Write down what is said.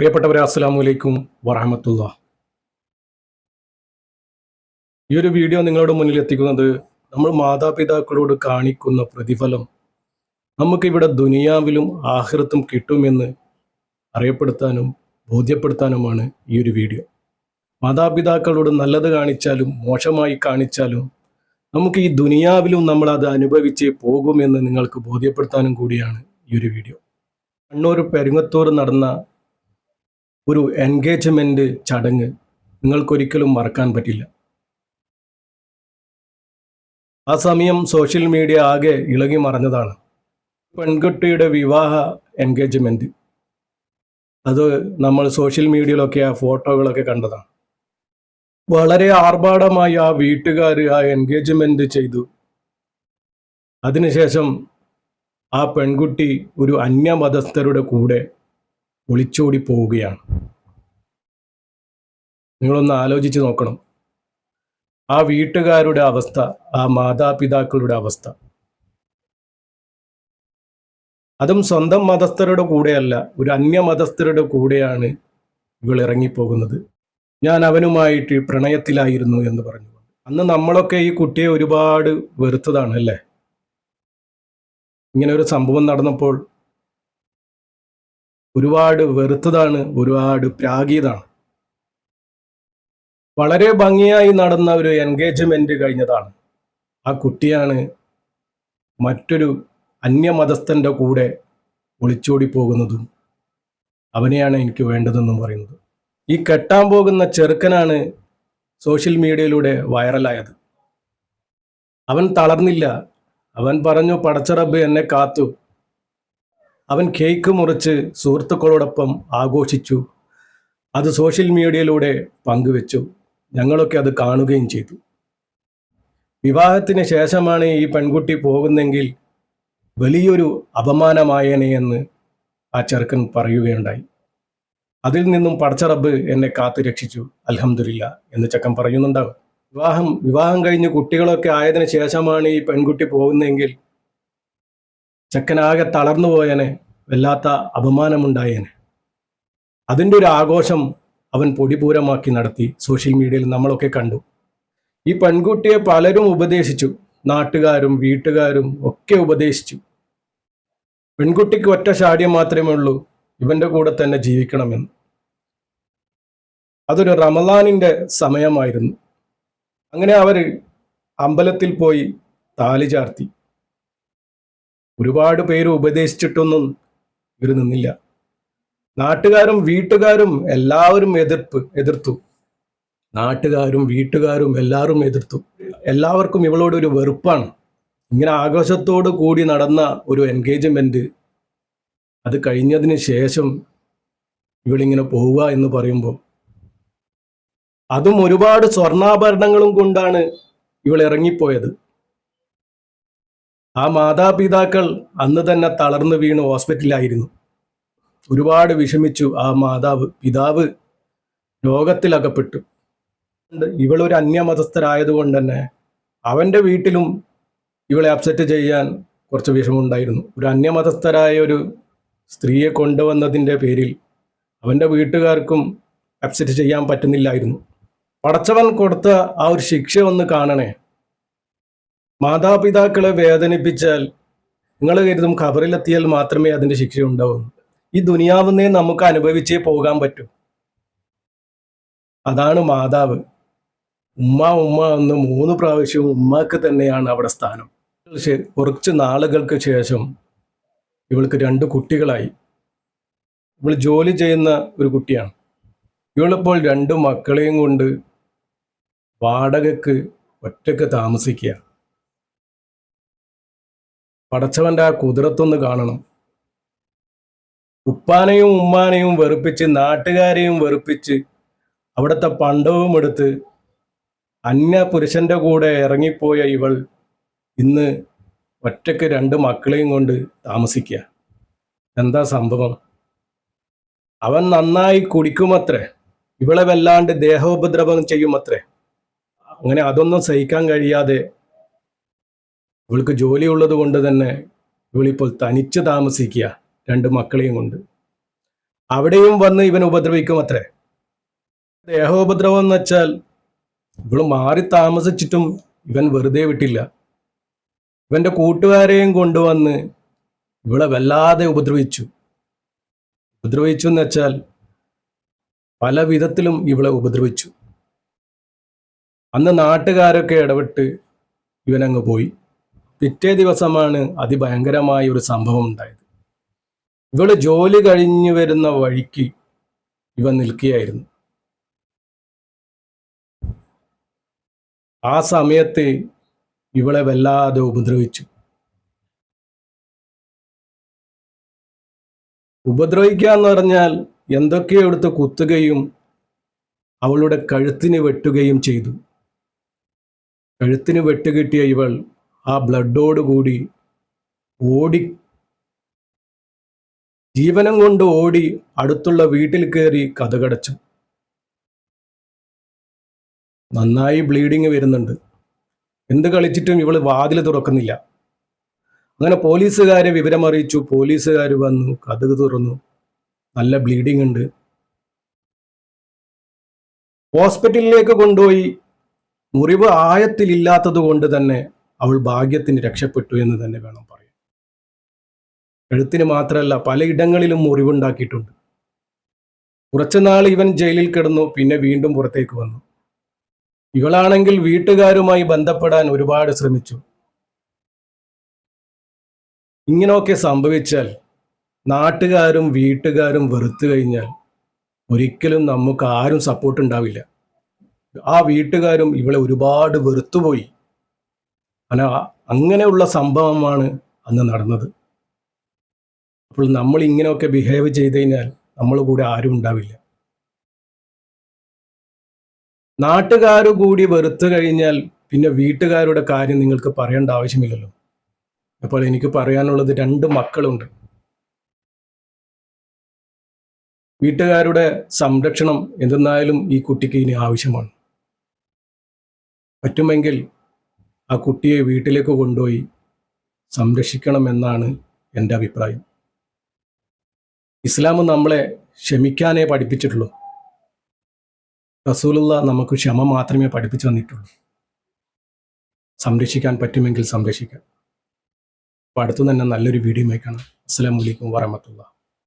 പ്രിയപ്പെട്ടവരെ അസ്സലാമു അലൈക്കും വറഹമത്തുള്ള ഈ ഒരു വീഡിയോ നിങ്ങളുടെ മുന്നിൽ എത്തിക്കുന്നത് നമ്മൾ മാതാപിതാക്കളോട് കാണിക്കുന്ന പ്രതിഫലം നമുക്കിവിടെ ദുനിയാവിലും ആഹൃത്തും കിട്ടുമെന്ന് അറിയപ്പെടുത്താനും ബോധ്യപ്പെടുത്താനുമാണ് ഈ ഒരു വീഡിയോ. മാതാപിതാക്കളോട് നല്ലത് കാണിച്ചാലും മോശമായി കാണിച്ചാലും നമുക്ക് ഈ ദുനിയാവിലും നമ്മൾ അത് അനുഭവിച്ചേ പോകുമെന്ന് നിങ്ങൾക്ക് ബോധ്യപ്പെടുത്താനും കൂടിയാണ് ഈ ഒരു വീഡിയോ. കണ്ണൂർ പെരുങ്ങത്തൂർ നടന്ന ഒരു എൻഗേജ്മെന്റ് ചടങ്ങ് നിങ്ങൾക്കൊരിക്കലും മറക്കാൻ പറ്റില്ല. ആ സമയം സോഷ്യൽ മീഡിയ ആകെ ഇളകി മറഞ്ഞതാണ്. പെൺകുട്ടിയുടെ വിവാഹ എൻഗേജ്മെന്റ്. അത് നമ്മൾ സോഷ്യൽ മീഡിയയിലൊക്കെ ആ ഫോട്ടോകളൊക്കെ കണ്ടതാണ്. വളരെ ആർഭാടമായി ആ വീട്ടുകാർ ആ എൻഗേജ്മെന്റ് ചെയ്തു. അതിനുശേഷം ആ പെൺകുട്ടി ഒരു അന്യമതസ്ഥരുടെ കൂടെ ഒളിച്ചോടി പോവുകയാണ്. നിങ്ങളൊന്ന് ആലോചിച്ച് നോക്കണം. ആ വീട്ടുകാരുടെ അവസ്ഥ ആ മാതാപിതാക്കളുടെ അവസ്ഥ. അതും സ്വന്തം മതസ്ഥരുടെ കൂടെയല്ല ഒരു അന്യമതസ്ഥരുടെ കൂടെയാണ് ഇവൾ ഇറങ്ങിപ്പോകുന്നത്. ഞാൻ അവനുമായിട്ട് പ്രണയത്തിലായിരുന്നു എന്ന് പറഞ്ഞു അന്ന് നമ്മളൊക്കെ ഈ കുട്ടിയെ ഒരുപാട് വെറുത്തതാണ് അല്ലേ? ഇങ്ങനെ ഒരു സംഭവം നടന്നപ്പോൾ ഒരുപാട് വെറുത്തതാണ് ഒരുപാട് പ്രാഗീതാണ്. വളരെ ഭംഗിയായി നടന്ന ഒരു എൻഗേജ്മെന്റ് കഴിഞ്ഞതാണ്. ആ കുട്ടിയാണ് മറ്റൊരു അന്യമതസ്ഥന്റെ കൂടെ ഒളിച്ചോടി പോകുന്നതും അവനെയാണ് എനിക്ക് വേണ്ടതെന്നും പറയുന്നത്. ഈ കെട്ടാൻ പോകുന്ന ചെറുക്കനാണ് സോഷ്യൽ മീഡിയയിലൂടെ വൈറലായത് അവൻ തളർന്നില്ല. അവൻ പറഞ്ഞു പടച്ചറബ് എന്നെ കാത്തു. അവൻ കേക്ക് മുറിച്ച് സുഹൃത്തുക്കളോടൊപ്പം ആഘോഷിച്ചു. അത് സോഷ്യൽ മീഡിയയിലൂടെ പങ്കുവെച്ചു. ഞങ്ങളൊക്കെ അത് കാണുകയും ചെയ്തു. വിവാഹത്തിന് ശേഷമാണ് ഈ പെൺകുട്ടി പോകുന്നെങ്കിൽ വലിയൊരു അപമാനമായേനെ എന്ന് ആ ചെറുക്കൻ പറയുകയുണ്ടായി. അതിൽ നിന്നും പടച്ചറബ് എന്നെ കാത്തു രക്ഷിച്ചു. അലഹമില്ല എന്ന് ചക്കൻ പറയുന്നുണ്ടാവും. വിവാഹം വിവാഹം കഴിഞ്ഞ് കുട്ടികളൊക്കെ ആയതിനു ശേഷമാണ് ഈ പെൺകുട്ടി പോകുന്നതെങ്കിൽ ചെക്കനാകെ തളർന്നു പോയനെ വല്ലാത്ത അപമാനമുണ്ടായേനെ. അതിന്റെ ഒരു ആഘോഷം അവൻ പൊടിപൂരമാക്കി നടത്തി സോഷ്യൽ മീഡിയയിൽ നമ്മളൊക്കെ കണ്ടു. ഈ പെൺകുട്ടിയെ പലരും ഉപദേശിച്ചു നാട്ടുകാരും വീട്ടുകാരും ഒക്കെ ഉപദേശിച്ചു. പെൺകുട്ടിക്ക് ഒറ്റ ശാഠ്യം മാത്രമേ ഉള്ളൂ ഇവന്റെ കൂടെ തന്നെ ജീവിക്കണമെന്ന്. അതൊരു റമലാനിന്റെ സമയമായിരുന്നു. അങ്ങനെ അവർ അമ്പലത്തിൽ പോയി താലി ചാർത്തി. ഒരുപാട് പേര് ഉപദേശിച്ചിട്ടൊന്നും ഇവർ നിന്നില്ല. നാട്ടുകാരും വീട്ടുകാരും എല്ലാവരും എതിർപ്പ് എതിർത്തു. നാട്ടുകാരും വീട്ടുകാരും എല്ലാവരും എതിർത്തു. എല്ലാവർക്കും ഇവളോട് ഒരു വെറുപ്പാണ്. ഇങ്ങനെ ആഘോഷത്തോട് കൂടി നടന്ന ഒരു എൻഗേജ്മെന്റ് അത് കഴിഞ്ഞതിന് ശേഷം ഇവളിങ്ങനെ പോവുക എന്ന് പറയുമ്പോൾ അതും ഒരുപാട് സ്വർണാഭരണങ്ങളും കൊണ്ടാണ് ഇവൾ ഇറങ്ങിപ്പോയത്. ആ മാതാപിതാക്കൾ അന്ന് തന്നെ തളർന്നു വീണ് ഹോസ്പിറ്റലിലായിരുന്നു. ഒരുപാട് വിഷമിച്ചു ആ മാതാവ് പിതാവ് രോഗത്തിലകപ്പെട്ടു. ഇവളൊരു അന്യമതസ്ഥരായതുകൊണ്ട് തന്നെ അവന്റെ വീട്ടിലും ഇവളെ അപ്സെറ്റ് ചെയ്യാൻ കുറച്ച് വിഷമമുണ്ടായിരുന്നു. ഒരു അന്യമതസ്ഥരായ ഒരു സ്ത്രീയെ കൊണ്ടുവന്നതിന്റെ പേരിൽ അവന്റെ വീട്ടുകാർക്കും അപ്സെറ്റ് ചെയ്യാൻ പറ്റുന്നില്ലായിരുന്നു. പടച്ചവൻ കൊടുത്ത ആ ഒരു ശിക്ഷ ഒന്ന് കാണണേ. മാതാപിതാക്കളെ വേദനിപ്പിച്ചാൽ നിങ്ങൾ കരുതും ഖബറിലെത്തിയാൽ മാത്രമേ അതിന്റെ ശിക്ഷ ഉണ്ടാവൂ ഈ ദുനിയാവുന്നേ നമുക്ക് അനുഭവിച്ചേ പോകാൻ പറ്റൂ. അതാണ് മാതാവ്. ഉമ്മ ഉമ്മ എന്ന് മൂന്ന് പ്രാവശ്യവും ഉമ്മക്ക് തന്നെയാണ് അവിടെ സ്ഥാനം. കുറച്ച് നാളുകൾക്ക് ശേഷം ഇവൾക്ക് രണ്ട് കുട്ടികളായി. ഇവൾ ജോലി ചെയ്യുന്ന ഒരു കുട്ടിയാണ്. ഇവളിപ്പോൾ രണ്ട് മക്കളെയും കൊണ്ട് വാടകയ്ക്ക് ഒറ്റയ്ക്ക് താമസിക്കുക പടച്ചവന്റെ ആ കുതിരത്തൊന്ന് കാണണം. ഉപ്പാനെയും ഉമ്മാനെയും വെറുപ്പിച്ച് നാട്ടുകാരെയും വെറുപ്പിച്ച് അവിടുത്തെ പണ്ടവും എടുത്ത് അന്യ പുരുഷന്റെ കൂടെ ഇറങ്ങിപ്പോയ ഇവൾ ഇന്ന് ഒറ്റയ്ക്ക് രണ്ട് മക്കളെയും കൊണ്ട് താമസിക്കുക എന്താ സംഭവം? അവൻ നന്നായി കുടിക്കുമത്രേ. ഇവളെ വല്ലാണ്ട് ദേഹോപദ്രവം ചെയ്യുമത്രേ. അങ്ങനെ അതൊന്നും സഹിക്കാൻ കഴിയാതെ ഇവൾക്ക് ജോലിയുള്ളത് കൊണ്ട് തന്നെ ഇവളിപ്പോൾ തനിച്ച് താമസിക്കുക രണ്ട് മക്കളെയും കൊണ്ട്. അവിടെയും വന്ന് ഇവൻ ഉപദ്രവിക്കും അത്രേ. ദേഹോപദ്രവം എന്ന് വെച്ചാൽ ഇവൾ മാറി താമസിച്ചിട്ടും ഇവൻ വെറുതെ വിട്ടില്ല. ഇവന്റെ കൂട്ടുകാരെയും കൊണ്ടുവന്ന് ഇവളെ വല്ലാതെ ഉപദ്രവിച്ചു. ഉപദ്രവിച്ചു എന്ന് വെച്ചാൽ പല വിധത്തിലും ഇവളെ ഉപദ്രവിച്ചു. അന്ന് നാട്ടുകാരൊക്കെ ഇടപെട്ട് ഇവനങ്ങ് പോയി. പിറ്റേ ദിവസമാണ് അതിഭയങ്കരമായ ഒരു സംഭവം ഉണ്ടായത്. ഇവൾ ജോലി കഴിഞ്ഞു വരുന്ന വഴിക്ക് ഇവ നിൽക്കുകയായിരുന്നു. ആ സമയത്ത് ഇവളെ വല്ലാതെ ഉപദ്രവിച്ചു. ഉപദ്രവിക്കുക എന്ന് പറഞ്ഞാൽ എന്തൊക്കെയോ എടുത്ത് കുത്തുകയും അവളുടെ കഴുത്തിന് വെട്ടുകയും ചെയ്തു. കഴുത്തിന് വെട്ടുകിട്ടിയ ഇവൾ ആ ബ്ലഡോടുകൂടി ഓടി. ജീവനം കൊണ്ട് ഓടി അടുത്തുള്ള വീട്ടിൽ കയറി കഥകടച്ചു. നന്നായി ബ്ലീഡിങ് വരുന്നുണ്ട്. എന്ത് കളിച്ചിട്ടും ഇവൾ വാതിൽ തുറക്കുന്നില്ല. അങ്ങനെ പോലീസുകാരെ വിവരമറിയിച്ചു. പോലീസുകാർ വന്നു കഥക് തുറന്നു. നല്ല ബ്ലീഡിങ് ഉണ്ട്. ഹോസ്പിറ്റലിലേക്ക് കൊണ്ടുപോയി. മുറിവ് ആയത്തിലില്ലാത്തത് കൊണ്ട് തന്നെ അവൾ ഭാഗ്യത്തിന് രക്ഷപ്പെട്ടു എന്ന് തന്നെ വേണം പറയാൻ. എഴുത്തിന് മാത്രമല്ല പലയിടങ്ങളിലും മുറിവുണ്ടാക്കിയിട്ടുണ്ട്. കുറച്ചുനാൾ ഇവൻ ജയിലിൽ കിടന്നു പിന്നെ വീണ്ടും പുറത്തേക്ക് വന്നു. ഇവളാണെങ്കിൽ വീട്ടുകാരുമായി ബന്ധപ്പെടാൻ ഒരുപാട് ശ്രമിച്ചു. ഇങ്ങനെയൊക്കെ സംഭവിച്ചാൽ നാട്ടുകാരും വീട്ടുകാരും വെറുത്തു കഴിഞ്ഞാൽ ഒരിക്കലും നമുക്ക് ആരും സപ്പോർട്ട് ഉണ്ടാവില്ല. ആ വീട്ടുകാരും ഇവളെ ഒരുപാട് വെറുത്തുപോയി. അന അങ്ങനെയുള്ള സംഭവമാണ് അന്ന് നടന്നത്. അപ്പോൾ നമ്മൾ ഇങ്ങനെയൊക്കെ ബിഹേവ് ചെയ്ത് കഴിഞ്ഞാൽ നമ്മൾ കൂടെ ആരും ഉണ്ടാവില്ല. നാട്ടുകാർ കൂടി വെറുത്തു കഴിഞ്ഞാൽ പിന്നെ വീട്ടുകാരുടെ കാര്യം നിങ്ങൾക്ക് പറയേണ്ട ആവശ്യമില്ലല്ലോ. അപ്പോൾ എനിക്ക് പറയാനുള്ളത് രണ്ട് മക്കളുണ്ട്. വീട്ടുകാരുടെ സംരക്ഷണം എന്തെന്നായാലും ഈ കുട്ടിക്ക് ഇനി ആവശ്യമാണ്. പറ്റുമെങ്കിൽ ആ കുട്ടിയെ വീട്ടിലേക്ക് കൊണ്ടുപോയി സംരക്ഷിക്കണമെന്നാണ് എന്റെ അഭിപ്രായം. ഇസ്ലാം നമ്മളെ ക്ഷമിക്കാനേ പഠിപ്പിച്ചിട്ടുള്ളൂ. റസൂലുള്ള നമുക്ക് ക്ഷമ മാത്രമേ പഠിപ്പിച്ചു തന്നിട്ടുള്ളൂ. സംരക്ഷിക്കാൻ പറ്റുമെങ്കിൽ സംരക്ഷിക്കാം. അപ്പോൾ അടുത്തു തന്നെ നല്ലൊരു വീഡിയോ കാണാം. അസ്സാം വലൈക്കും വറഹമത്തുള്ള.